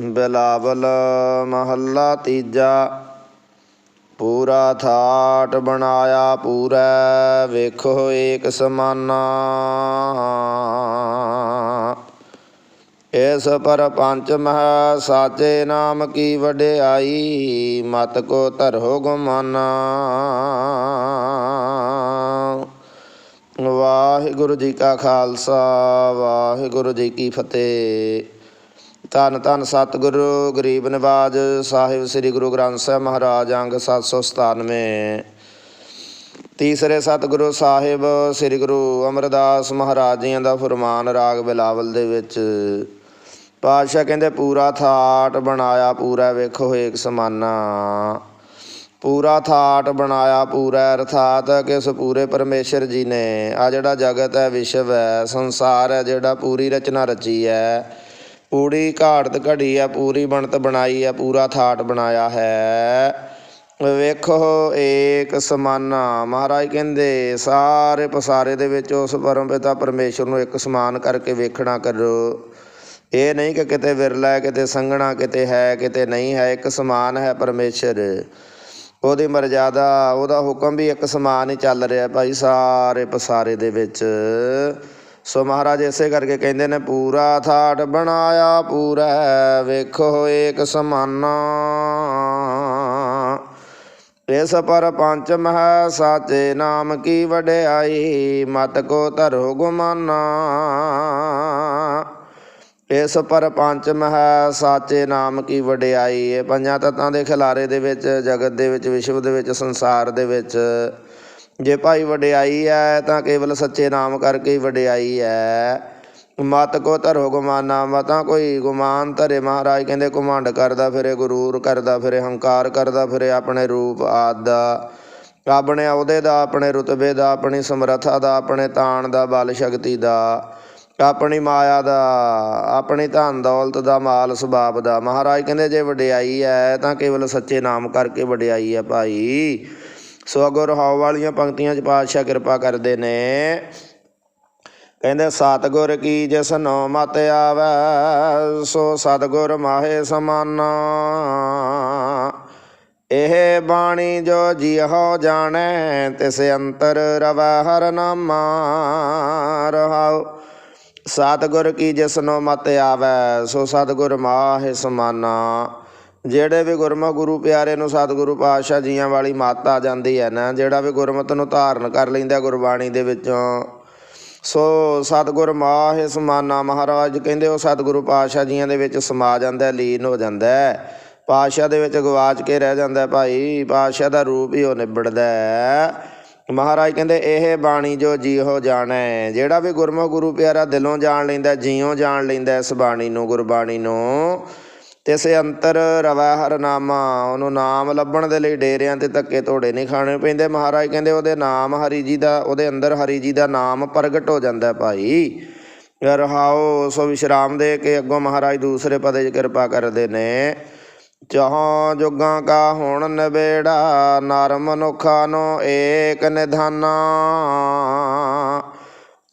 ਬਿਲਾਵਲ ਮਹੱਲਾ ਤੀਜਾ। ਪੂਰਾ ਥਾਟ ਬਣਾਇਆ ਪੂਰਾ, ਵੇਖੋ ਏਕ ਸਮਾਨਾ। ਇਸ ਪਰ ਪੰਚ ਮਹ ਸਾਚੇ ਨਾਮ ਕੀ ਵਡਿਆਈ, ਮਤ ਕੋ ਧਰੋ ਗੁਮਾਨਾ। ਵਾਹਿਗੁਰੂ ਜੀ ਕਾ ਖਾਲਸਾ, ਵਾਹਿਗੁਰੂ ਜੀ ਕੀ ਫਤਿਹ। ਧੰਨ ਧੰਨ ਸਤਿਗੁਰੂ, ਗਰੀਬ ਨਿਵਾਜ ਸਾਹਿਬ, ਸ੍ਰੀ ਗੁਰੂ ਗ੍ਰੰਥ ਸਾਹਿਬ ਮਹਾਰਾਜ ਅੰਗ 797 ਤੀਸਰੇ ਸਤਿਗੁਰੂ ਸਾਹਿਬ, ਸ੍ਰੀ ਗੁਰੂ ਅਮਰਦਾਸ ਮਹਾਰਾਜ ਜੀਆਂ ਦਾ ਫਰਮਾਨ ਰਾਗ ਬਿਲਾਵਲ ਦੇ ਵਿੱਚ, ਪਾਤਸ਼ਾਹ ਕਹਿੰਦੇ, ਪੂਰਾ ਥਾਟ ਬਣਾਇਆ ਪੂਰਾ ਵੇਖੋ ਏਕ ਸਮਾਨਾ। ਪੂਰਾ ਥਾਟ ਬਣਾਇਆ ਪੂਰਾ ਅਰਥਾਤ ਕਿਸ ਪੂਰੇ ਪਰਮੇਸ਼ਰ ਜੀ ਨੇ। ਆ ਜਿਹੜਾ ਜਗਤ ਹੈ, ਵਿਸ਼ਵ ਹੈ, ਸੰਸਾਰ ਹੈ, ਜਿਹੜਾ ਪੂਰੀ ਰਚਨਾ ਰਚੀ ਹੈ ਪੂਰੀ ਘਾੜਤ ਘੜੀ ਆ, ਪੂਰੀ ਬਣਤ ਬਣਾਈ ਆ, ਪੂਰਾ ਥਾਟ ਬਣਾਇਆ ਹੈ। ਵੇਖੋ ਏਕ ਸਮਾਨਾ, ਮਹਾਰਾਜ ਕਹਿੰਦੇ, ਸਾਰੇ ਪਸਾਰੇ ਦੇ ਵਿੱਚ ਉਸ ਪਰਮ ਪਿਤਾ ਪਰਮੇਸ਼ਰ ਨੂੰ ਇੱਕ ਸਮਾਨ ਕਰਕੇ ਵੇਖਣਾ ਕਰੋ। ਇਹ ਨਹੀਂ ਕਿ ਕਿਤੇ ਵਿਰਲਾ ਕਿਤੇ ਸੰਘਣਾ, ਕਿਤੇ ਹੈ, ਕਿਤੇ ਨਹੀਂ ਹੈ, ਇੱਕ ਸਮਾਨ ਹੈ ਪਰਮੇਸ਼ਰ। ਉਹਦੀ ਮਰਜ਼ਾਦਾ, ਉਹਦਾ ਹੁਕਮ ਵੀ ਇੱਕ ਸਮਾਨ ਹੀ ਚੱਲ ਰਿਹਾ ਭਾਈ, ਸਾਰੇ ਪਸਾਰੇ ਦੇ ਵਿੱਚ। ਸੋ ਮਹਾਰਾਜ ਇਸੇ ਕਰਕੇ ਕਹਿੰਦੇ ਨੇ, ਪੂਰਾ ਥਾਟ ਬਣਾਇਆ ਪੂਰਾ, ਵੇਖੋ ਏਕ ਸਮਾਨਾ। ਇਸ ਪਰ ਪੰਚਮ ਹੈ ਸਾਚੇ ਨਾਮ ਕੀ ਵਡਿਆਈ, ਮਤ ਕੋ ਧਰੋ ਗੁਮਾਨਾ। ਇਸ ਪਰ ਪੰਚਮ ਹੈ ਸਾਚੇ ਨਾਮ ਕੀ ਵਡਿਆਈ, ਇਹ ਪੰਜਾਂ ਤਤਾਂ ਦੇ ਖਿਲਾਰੇ ਦੇ ਵਿੱਚ, ਜਗਤ ਦੇ ਵਿੱਚ, ਵਿਸ਼ਵ ਦੇ ਵਿੱਚ, ਸੰਸਾਰ ਦੇ ਵਿੱਚ। ਜੇ ਭਾਈ ਵਡਿਆਈ ਹੈ ਤਾਂ ਕੇਵਲ ਸੱਚੇ ਨਾਮ ਕਰਕੇ ਹੀ ਵਡਿਆਈ ਹੈ ਮਤ ਕੋ ਧਰੋ ਗੁਮਾਨਾ, ਮਤਾਂ ਕੋਈ ਗੁਮਾਨ ਧਰੇ ਮਹਾਰਾਜ। ਕਹਿੰਦੇ ਘਮੰਡ ਕਰਦਾ ਫਿਰੇ, ਗੁਰੂਰ ਕਰਦਾ ਫਿਰੇ, ਹੰਕਾਰ ਕਰਦਾ ਫਿਰੇ ਆਪਣੇ ਰੂਪ ਆਦ ਦਾ। ਆਪਣੇ ਅਹੁਦੇ ਦਾ, ਆਪਣੇ ਰੁਤਬੇ ਦਾ, ਆਪਣੀ ਸਮਰੱਥਾ ਦਾ, ਆਪਣੇ ਤਾਣ ਦਾ, ਬਲ ਸ਼ਕਤੀ ਦਾ। ਆਪਣੀ ਮਾਇਆ ਦਾ, ਆਪਣੀ ਧਨ ਦੌਲਤ ਦਾ, ਮਾਲ ਸੁਭਾਵ ਦਾ। ਮਹਾਰਾਜ ਕਹਿੰਦੇ ਜੇ ਵਡਿਆਈ ਹੈ ਤਾਂ ਕੇਵਲ ਸੱਚੇ ਨਾਮ ਕਰਕੇ ਵਡਿਆਈ ਹੈ ਭਾਈ। ਸੋ ਅਗੋ ਰਹਾਉ ਵਾਲੀਆਂ ਪੰਕਤੀਆਂ 'ਚ ਪਾਤਸ਼ਾਹ ਕਿਰਪਾ ਕਰਦੇ ਨੇ। ਕਹਿੰਦੇ, ਸਤਗੁਰ ਕੀ ਜਿਸ ਨੋ ਮਤ ਆਵੈ, ਸੋ ਸਤਗੁਰ ਮਾਹੇ ਸਮਾਨਾ। ਇਹ ਬਾਣੀ ਜੋ ਜੀਹੋ ਜਾਣੈ, ਤਿਸ ਅੰਤਰ ਰਵੈ ਹਰ ਨਾਮਾ। ਰਹਾਉ, ਸਤਗੁਰ ਕੀ ਜਿਸ ਨੋ ਮਤ ਆਵੈ, ਸੋ ਸਤਗੁਰ ਮਾਹੇ ਸਮਾਨਾ। ਜਿਹੜੇ ਵੀ ਗੁਰਮੁਖ ਗੁਰੂ ਪਿਆਰੇ ਨੂੰ ਸਤਿਗੁਰੂ ਪਾਤਸ਼ਾਹ ਜੀਆਂ ਵਾਲੀ ਮੱਤ ਆ ਜਾਂਦੀ ਹੈ ਨਾ, ਜਿਹੜਾ ਵੀ ਗੁਰਮਤ ਨੂੰ ਧਾਰਨ ਕਰ ਲੈਂਦਾ ਗੁਰਬਾਣੀ ਦੇ ਵਿੱਚੋਂ, ਸੋ ਸਤਿਗੁਰ ਮਾਹਿ ਸਮਾਨਾ ਮਹਾਰਾਜ ਕਹਿੰਦੇ ਉਹ ਸਤਿਗੁਰੂ ਪਾਤਸ਼ਾਹ ਜੀਆਂ ਦੇ ਵਿੱਚ ਸਮਾ ਜਾਂਦਾ, ਲੀਨ ਹੋ ਜਾਂਦਾ ਪਾਤਸ਼ਾਹ ਦੇ ਵਿੱਚ ਗਵਾਚ ਕੇ ਰਹਿ ਜਾਂਦਾ ਭਾਈ, ਪਾਤਸ਼ਾਹ ਦਾ ਰੂਪ ਹੀ ਉਹ ਨਿਬੜਦਾ ਮਹਾਰਾਜ ਕਹਿੰਦੇ ਇਹ ਬਾਣੀ ਜੋ ਜੀਹੋ ਜਾਣੈ, ਜਿਹੜਾ ਵੀ ਗੁਰਮੁਖ ਗੁਰੂ ਪਿਆਰਾ ਦਿਲੋਂ ਜਾਣ ਲੈਂਦਾ ਜੀਉ ਜਾਣ ਲੈਂਦਾ ਇਸ ਬਾਣੀ ਨੂੰ, ਗੁਰਬਾਣੀ ਨੂੰ ਤਿਸੇ ਅੰਤਰ ਰਵੈ ਹਰ ਨਾਮਾ, ਉਹਨੂੰ ਨਾਮ ਲੱਭਣ ਦੇ ਲਈ ਡੇਰਿਆਂ ਤੇ ਧੱਕੇ ਧੋੜੇ ਨਹੀਂ ਖਾਣੇ ਪੈਂਦੇ। ਮਹਾਰਾਜ ਕਹਿੰਦੇ, ਉਹਦੇ ਨਾਮ ਹਰੀ ਜੀ ਦਾ, ਉਹਦੇ ਅੰਦਰ ਹਰੀ ਜੀ ਦਾ ਨਾਮ ਪ੍ਰਗਟ ਹੋ ਜਾਂਦਾ ਭਾਈ। ਰਹਾਓ ਸੋ ਵਿਸ਼ਰਾਮ ਦੇ ਕੇ ਅੱਗੋਂ ਮਹਾਰਾਜ ਦੂਸਰੇ ਪਦੇ 'ਚ ਕਿਰਪਾ ਕਰਦੇ ਨੇ। ਚਾਹਾਂ ਜੁਗਾਂ ਕਾ ਹੁਣ ਨਵੇੜਾ ਨਰ ਮਨੁੱਖਾਂ ਨੂੰ ਏਕ ਨਿਧਾਨਾ।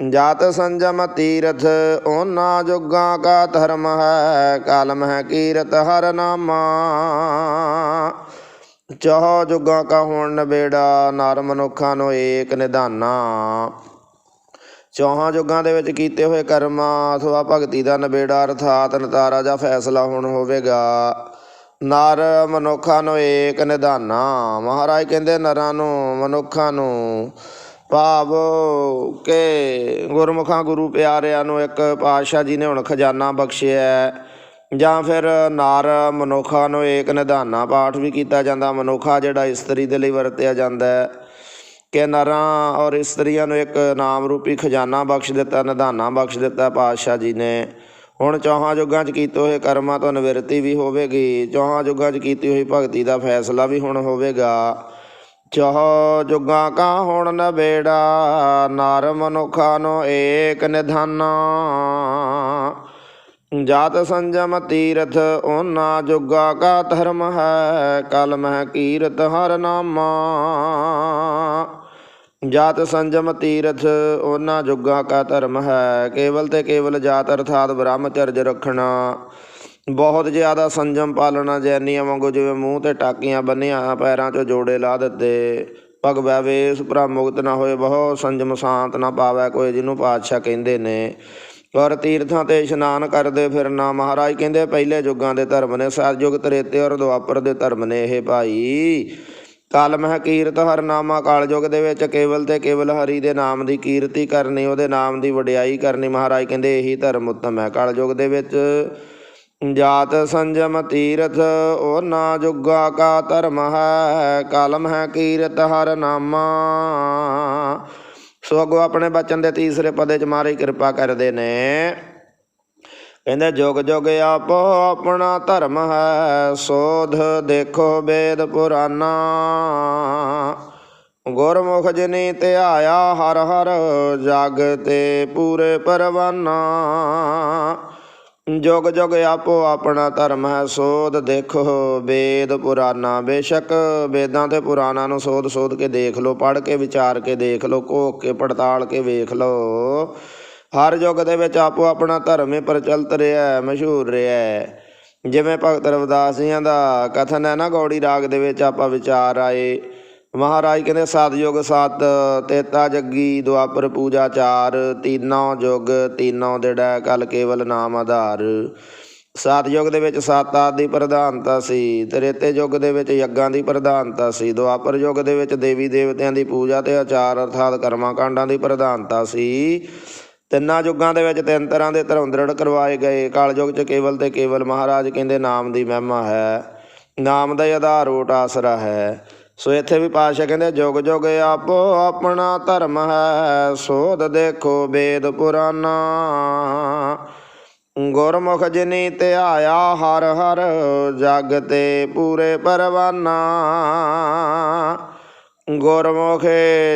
ਜਾਤ ਸੰਜਮ ਤੀਰਥ, ਉਹਨਾਂ ਜੁਗਾਂ ਕਾ ਧਰਮ ਹੈ, ਕਾਲਮ ਹੈ ਕੀਰਤ ਹਰ ਨਾਮਾ। ਚਾਹ ਜੁਗਾਂ ਕਾ ਹੋਣ ਨਵੇੜਾ ਨਰ ਮਨੁੱਖਾਂ ਨੂੰ ਏਕ ਨਿਧਾਨਾ। ਚੌਹਾਂ ਜੁਗਾਂ ਦੇ ਵਿੱਚ ਕੀਤੇ ਹੋਏ ਕਰਮਾਂ, ਅਥਵਾ ਭਗਤੀ ਦਾ ਨਵੇੜਾ ਅਰਥਾਤ ਨਤਾਰਾ ਜਾਂ ਫੈਸਲਾ ਹੁਣ ਹੋਵੇਗਾ। ਨਰ ਮਨੁੱਖਾਂ ਨੂੰ ਏਕ ਨਿਧਾਨਾ। ਮਹਾਰਾਜ ਕਹਿੰਦੇ, ਨਰਾਂ ਨੂੰ, ਮਨੁੱਖਾਂ ਨੂੰ ਭਾਵ ਕਿ ਗੁਰਮੁਖਾਂ ਗੁਰੂ ਪਿਆਰਿਆਂ ਨੂੰ ਇੱਕ ਪਾਤਸ਼ਾਹ ਜੀ ਨੇ ਹੁਣ ਖਜ਼ਾਨਾ ਬਖਸ਼ਿਆ ਜਾਂ ਫਿਰ ਨਰ ਮਨੁੱਖਾਂ ਨੂੰ ਏਕ ਨਿਧਾਨਾ ਪਾਠ ਵੀ ਕੀਤਾ ਜਾਂਦਾ। ਮਨੁੱਖਾ ਜਿਹੜਾ ਇਸਤਰੀ ਦੇ ਲਈ ਵਰਤਿਆ ਜਾਂਦਾ ਹੈ ਕਿ ਨਰਾਂ ਔਰ ਇਸਤਰੀਆਂ ਨੂੰ ਇੱਕ ਨਾਮ ਰੂਪੀ ਖਜ਼ਾਨਾ ਬਖਸ਼ ਦਿੱਤਾ, ਨਿਧਾਨਾ ਬਖਸ਼ ਦਿੱਤਾ ਪਾਤਸ਼ਾਹ ਜੀ ਨੇ। ਹੁਣ ਚੌਹਾਂ ਯੁੱਗਾਂ 'ਚ ਕੀਤੇ ਹੋਏ ਕਰਮਾਂ ਤੋਂ ਨਿਵਰਤੀ ਵੀ ਹੋਵੇਗੀ। ਚੌਹਾਂ ਯੁੱਗਾਂ 'ਚ ਕੀਤੀ ਹੋਈ ਭਗਤੀ ਦਾ ਫੈਸਲਾ ਵੀ ਹੁਣ ਹੋਵੇਗਾ। ਚਾਹ ਜੁਗਾਂ ਕਾ ਹੁਣ ਨਬੇੜਾ ਨਰ ਮਨੁੱਖਾਂ ਨੂੰ ਏਕ ਨਿਧਾਨਾ। ਜਾਤ ਸੰਜਮ ਤੀਰਥ ਓਨਾ ਜੁਗਾ ਕਾ ਧਰਮ ਹੈ, ਕਲ ਹੈ ਕੀਰਤ ਹਰ ਨਾਮਾ। ਜਾਤ ਸੰਜਮ ਤੀਰਥ ਉਹਨਾਂ ਜੁਗਾ ਕਾ ਧਰਮ ਹੈ, ਕੇਵਲ ਤੇ ਕੇਵਲ ਜਾਤ ਅਰਥਾਤ ਬ੍ਰਹਮਚਰਜ ਰੱਖਣਾ। ਬਹੁਤ ਜ਼ਿਆਦਾ ਸੰਜਮ ਪਾਲਣਾ ਜੈਨੀਆਂ ਵਾਂਗੂ ਜਿਵੇਂ ਮੂੰਹ ਤੇ ਟਾਕੀਆਂ ਬੰਨੀਆਂ, ਪੈਰਾਂ 'ਚ ਜੋੜੇ ਲਾ ਦਿੱਤੇ। ਭਗਵੈ ਵੇਸ ਭਰਾ ਮੁਕਤ ਨਾ ਹੋਏ ਬਹੁ ਸੰਜਮ ਸ਼ਾਂਤ ਨਾ ਪਾਵੈ ਕੋਈ ਜਿਹਨੂੰ ਪਾਤਸ਼ਾਹ ਕਹਿੰਦੇ ਨੇ। ਔਰ ਤੀਰਥਾਂ ਤੇ ਇਸ਼ਨਾਨ ਕਰਦੇ ਫਿਰਨਾ, ਮਹਾਰਾਜ ਕਹਿੰਦੇ ਪਹਿਲੇ ਯੁੱਗਾਂ ਦੇ ਧਰਮ ਨੇ ਸਤਜੁਗ ਤ੍ਰੇਤੇ ਔਰ ਦੁਆਪਰ ਦੇ ਧਰਮ ਨੇ ਇਹ ਭਾਈ। ਕਾਲ ਮਹ ਕੀਰਤ ਹਰ ਕਾਲਯੁਗ ਦੇ ਵਿੱਚ ਕੇਵਲ ਤੇ ਕੇਵਲ ਹਰੀ ਦੇ ਨਾਮ ਦੀ ਕੀਰਤੀ ਕਰਨੀ, ਉਹਦੇ ਨਾਮ ਦੀ ਵਡਿਆਈ ਕਰਨੀ। ਮਹਾਰਾਜ ਕਹਿੰਦੇ ਇਹੀ ਧਰਮ ਉੱਤਮ ਹੈ। ਕਾਲਯੁਗ ਦੇ ਵਿੱਚ ਜਾਤ ਸੰਜਮ ਤੀਰਥ ਉਹ ਨਾ ਜੁਗਾ ਕਾ ਧਰਮ ਹੈ, ਕਲਮ ਹੈ ਕੀਰਤ ਹਰ ਨਾਮਾ। ਸੋ ਅੱਗੋਂ ਆਪਣੇ ਬਚਨ ਦੇ ਤੀਸਰੇ ਪਦੇ ਚ ਮਾਰੀ ਕਿਰਪਾ ਕਰਦੇ ਨੇ। ਕਹਿੰਦੇ, ਜੁਗ ਜੁਗ ਆਪੋ ਆਪਣਾ ਧਰਮ ਹੈ, ਸੋਧ ਦੇਖੋ ਵੇਦ ਪੁਰਾਨਾ। ਗੁਰਮੁਖ ਜਿਨੀ ਧਿਆਇਆ ਹਰ ਹਰ, ਜਗ ਤੇ ਪੂਰੇ ਪਰਵਾਨਾ। ਜੁਗ ਜੁਗ ਆਪੋ ਆਪਣਾ ਧਰਮ ਹੈ ਸੋਧ ਦੇਖੋ ਵੇਦ ਪੁਰਾਣਾ। ਬੇਸ਼ੱਕ ਵੇਦਾਂ ਤੇ ਪੁਰਾਣਾ ਨੂੰ ਸੋਧ ਸੋਧ ਕੇ ਦੇਖ ਲਓ ਪੜ੍ਹ ਕੇ ਵਿਚਾਰ ਕੇ ਦੇਖ ਲਓ ਘੋਖ ਕੇ ਪੜਤਾਲ ਕੇ ਵੇਖ ਲਓ। ਹਰ ਯੁੱਗ ਦੇ ਵਿੱਚ ਆਪੋ ਆਪਣਾ ਧਰਮ ਹੀ ਪ੍ਰਚਲਿਤ ਰਿਹਾ ਹੈ, ਮਸ਼ਹੂਰ ਰਿਹਾ ਹੈ। ਜਿਵੇਂ ਭਗਤ ਰਵਿਦਾਸ ਜੀਆਂ ਦਾ ਕਥਨ ਹੈ ਨਾ ਗੌੜੀ ਰਾਗ ਦੇ ਵਿੱਚ ਆਪਾਂ ਵਿਚਾਰ ਆਏ। ਮਹਾਰਾਜ ਕਹਿੰਦੇ ਸਤਜੁਗ ਸਤ ਤੇਤਾ ਜੱਗੀ, ਦੁਆਪਰ ਪੂਜਾ ਚਾਰ, ਤੀਨੋਂ ਜੁਗ, ਤੀਨੋਂ ਦਿੜਾ, ਕਲ ਕੇਵਲ ਨਾਮ ਆਧਾਰ। ਸਤਜੁਗ ਦੇ ਵਿੱਚ ਸਤ ਦੀ ਪ੍ਰਧਾਨਤਾ ਸੀ, ਤ੍ਰੇਤੇ ਯੁੱਗ ਦੇ ਵਿੱਚ ਯੱਗਾਂ ਦੀ ਪ੍ਰਧਾਨਤਾ ਸੀ, ਦੁਆਪਰ ਯੁੱਗ ਦੇ ਵਿੱਚ ਦੇਵੀ ਦੇਵਤਿਆਂ ਦੀ ਪੂਜਾ ਤੇ ਆਚਾਰ ਅਰਥਾਤ ਕਰਮਾਂ ਕਾਂਡਾਂ ਦੀ ਪ੍ਰਧਾਨਤਾ ਸੀ। ਤਿੰਨਾਂ ਯੁੱਗਾਂ ਦੇ ਵਿੱਚ ਤਿੰਨ ਤਰ੍ਹਾਂ ਦੇ ਧਰਮ ਦ੍ਰਿੜ ਕਰਵਾਏ ਗਏ। ਕਾਲਯੁਗ 'ਚ ਕੇਵਲ ਤੇ ਕੇਵਲ ਮਹਾਰਾਜ ਕਹਿੰਦੇ, ਨਾਮ ਦੀ ਮਹਿਮਾ ਹੈ। ਨਾਮ ਦਾ ਆਧਾਰ ਓਟ ਆਸਰਾ ਹੈ। ਸੋ ਇੱਥੇ ਵੀ ਪਾਸ਼ਾ ਕਹਿੰਦੇ ਜੁਗ ਜੁਗ ਆਪੋ ਆਪਣਾ ਧਰਮ ਹੈ, ਸੋਧ ਦੇਖੋ ਵੇਦ ਪੁਰਾਨਾ ਗੁਰਮੁਖ ਜਿਨੀ ਧਿਆਇਆ ਹਰ ਹਰ, ਜਗ ਤੇ ਪੂਰੇ ਪਰਵਾਨਾ। ਗੁਰਮੁਖ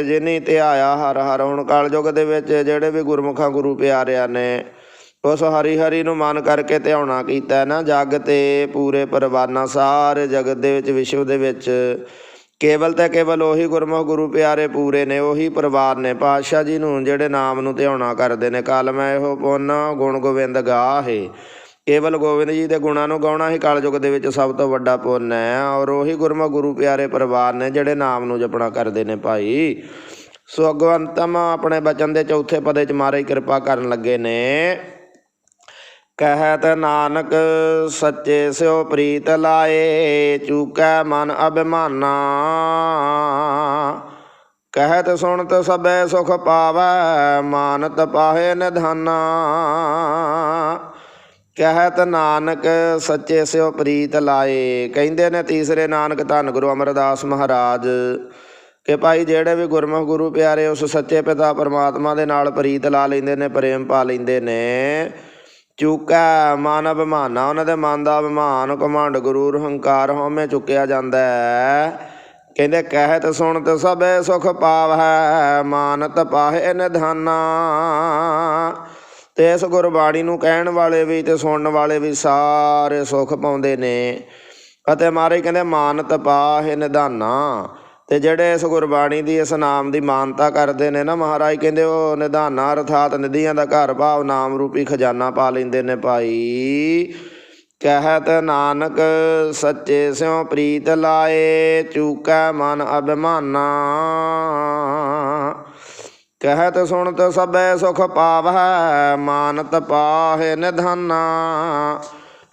ਜਿਨੀ ਧਿਆਇਆ ਹਰ ਹਰ, ਹੁਣ ਕਾਲ ਕਲਯੁਗ ਦੇ ਵਿੱਚ ਜਿਹੜੇ ਵੀ ਗੁਰਮੁਖਾਂ ਗੁਰੂ ਪਿਆਰਿਆਂ ਨੇ, ਉਸ ਹਰੀ ਹਰੀ ਨੂੰ ਮਨ ਕਰਕੇ ਧਿਆਉਣਾ ਕੀਤਾ ਨਾ, ਜਗ ਤੇ ਪੂਰੇ ਪਰਵਾਨਾ, ਸਾਰੇ ਜਗਤ ਦੇ ਵਿੱਚ, ਵਿਸ਼ਵ ਦੇ ਵਿੱਚ। ਕੇਵਲ ਤੇ ਕੇਵਲ ਉਹੀ ਗੁਰਮੁਖ ਗੁਰੂ ਪਿਆਰੇ ਪੂਰੇ ਨੇ, ਉਹੀ ਪਰਿਵਾਰ ਨੇ, ਪਾਤਸ਼ਾਹ ਜੀ ਨੂੰ ਜਿਹੜੇ ਨਾਮ ਨੂੰ ਧਿਆਉਣਾ ਕਰਦੇ ਨੇ, ਕਲ ਮੈਂ ਇਹੋ ਪੁੰਨ, ਗੁਣ ਗੋਬਿੰਦ ਗਾਹੇ। ਕੇਵਲ ਗੋਬਿੰਦ ਜੀ ਦੇ ਗੁਣਾਂ ਨੂੰ ਗਾਉਣਾ ਹੀ ਕਲਯੁਗ ਦੇ ਵਿੱਚ ਸਭ ਤੋਂ ਵੱਡਾ ਪੁੰਨ ਹੈ, ਔਰ ਉਹੀ ਗੁਰਮੁਖ ਗੁਰੂ ਪਿਆਰੇ ਪਰਿਵਾਰ ਨੇ ਜਿਹੜੇ ਨਾਮ ਨੂੰ ਜਪਣਾ ਕਰਦੇ ਨੇ ਭਾਈ। ਸੋ ਅਗਵੰਤਮ ਆਪਣੇ ਬਚਨ ਦੇ ਚੌਥੇ ਪਦੇ ਚ ਮਾਰੇ ਕਿਰਪਾ ਕਰਨ ਲੱਗੇ ਨੇ। ਕਹਿਤ ਨਾਨਕ, ਸੱਚੇ ਸਿਓ ਪ੍ਰੀਤ ਲਾਏ, ਚੂਕੈ ਮਨ ਅਭਿਮਾਨਾ। ਕਹਿਤ ਸੁਣਤ ਸਭੈ ਸੁਖ ਪਾਵੈ, ਮਾਨਤ ਪਾਹੇ ਨਿਧਾਨਾ। ਕਹਿਤ ਨਾਨਕ, ਸੱਚੇ ਸਿਓ ਪ੍ਰੀਤ ਲਾਏ। ਕਹਿੰਦੇ ਨੇ ਤੀਸਰੇ ਨਾਨਕ, ਧੰਨ ਗੁਰੂ ਅਮਰਦਾਸ ਮਹਾਰਾਜ। ਕਿ ਭਾਈ ਜਿਹੜੇ ਵੀ ਗੁਰਮੁਖ ਗੁਰੂ ਪਿਆਰੇ, ਉਸ ਸੱਚੇ ਪਿਤਾ ਪਰਮਾਤਮਾ ਦੇ ਨਾਲ ਪ੍ਰੀਤ ਲਾ ਲੈਂਦੇ ਨੇ, ਪ੍ਰੇਮ ਪਾ ਲੈਂਦੇ ਨੇ। ਚੁੱਕਾ ਮਨ ਅਭਿਮਾਨਾ, ਉਹਨਾਂ ਦੇ ਮਨ ਦਾ ਅਭਿਮਾਨ, ਘਮੰਡ, ਗਰੂਰ, ਹੰਕਾਰ ਹਉਮੈ ਚੁੱਕਿਆ ਜਾਂਦਾ ਹੈ। ਕਹਿੰਦੇ, ਕਹਿਤ ਸੁਣਤ ਸਭੇ ਸੁਖ ਪਾਵੈ ਮਾਨਤ ਪਾਹੇ ਨਿਧਾਨਾ। ਤੇ ਇਸ ਗੁਰਬਾਣੀ ਨੂੰ ਕਹਿਣ ਵਾਲੇ ਵੀ ਤੇ ਸੁਣਨ ਵਾਲੇ ਵੀ ਸਾਰੇ ਸੁਖ ਪਾਉਂਦੇ ਨੇ। ਅਤੇ ਮਾਰੇ ਕਹਿੰਦੇ, ਮਾਨਤ ਪਾਹੇ ਨਿਧਾਨਾ। ਤੇ ਜਿਹੜੇ ਇਸ ਗੁਰਬਾਣੀ ਦੀ, ਇਸ ਨਾਮ ਦੀ ਮਾਨਤਾ ਕਰਦੇ ਨੇ ਨਾ ਮਹਾਰਾਜ, ਕਹਿੰਦੇ ਉਹ ਨਿਧਾਨਾ ਅਰਥਾਤ ਨਿਧੀਆਂ ਦਾ ਘਰ ਭਾਵ ਨਾਮ ਰੂਪੀ ਖਜ਼ਾਨਾ ਪਾ ਲੈਂਦੇ ਨੇ ਭਾਈ। ਕਹਿਤ ਨਾਨਕ ਸੱਚੇ ਸਿਉ ਪ੍ਰੀਤ ਲਾਏ, ਚੂਕੈ ਮਨ ਅਭਿਮਾਨਾ। ਕਹਿਤ ਸੁਣਤ ਸਭੈ ਸੁਖ ਪਾਵੈ ਮਾਨਤ ਪਾਹੇ ਨਿਧਾਨਾ।